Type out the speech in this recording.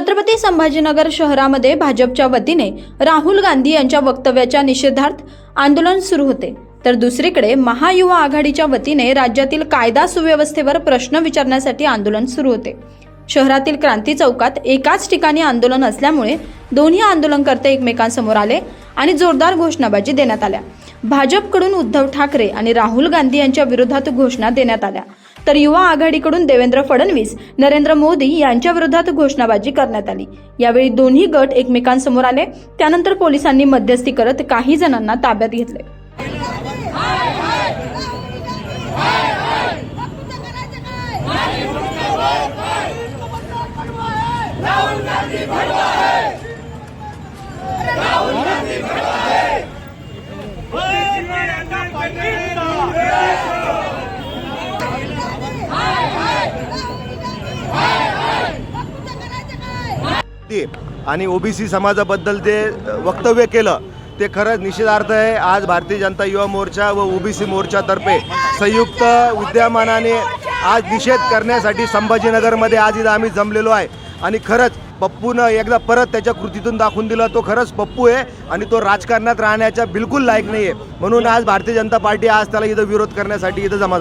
छत्रपती संभाजीनगर शहरामध्ये भाजपच्या वतीने राहुल गांधी यांच्या वक्तव्याच्या निषेधार्थ आंदोलन सुरू होते. तर दुसरीकडे महायुवा आघाडीच्या वतीने राज्यातील कायदा सुव्यवस्थेवर प्रश्न विचारण्यासाठी आंदोलन सुरू होते. शहरातील क्रांती चौकात एकाच ठिकाणी आंदोलन असल्यामुळे दोन्ही आंदोलनकर्ते एकमेकांसमोर आले आणि जोरदार घोषणाबाजी देण्यात आल्या. भाजपकडून उद्धव ठाकरे आणि राहुल गांधी यांच्या विरोधात घोषणा देण्यात आल्या. तर युवा आघाडीकडून देवेंद्र फडणवीस नरेंद्र मोदी यांच्या विरोधात घोषणाबाजी करण्यात आली. यावेळी दोन्ही गट एकमेकांसमोर आले. त्यानंतर पोलिसांनी मध्यस्थी करत काही जणांना ताब्यात घेतले. व्यक्ती आणि ओबीसी समाजाबद्दल जे वक्तव्य केलं ते खरंच निषेधार्थ आहे. आज भारतीय जनता युवा मोर्चा व ओबीसी मोर्चातर्फे संयुक्त विद्यमानाने आज निषेध करण्यासाठी संभाजीनगरमध्ये आज इथं आम्ही जमलेलो आहे. आणि खरंच पप्पूनं एकदा परत त्याच्या कृतीतून दाखवून दिलं तो खरंच पप्पू आहे आणि तो राजकारणात राहण्याच्या बिलकुल लायक नाही आहे म्हणून आज भारतीय जनता पार्टी आज त्याला इथं विरोध करण्यासाठी इथं जमा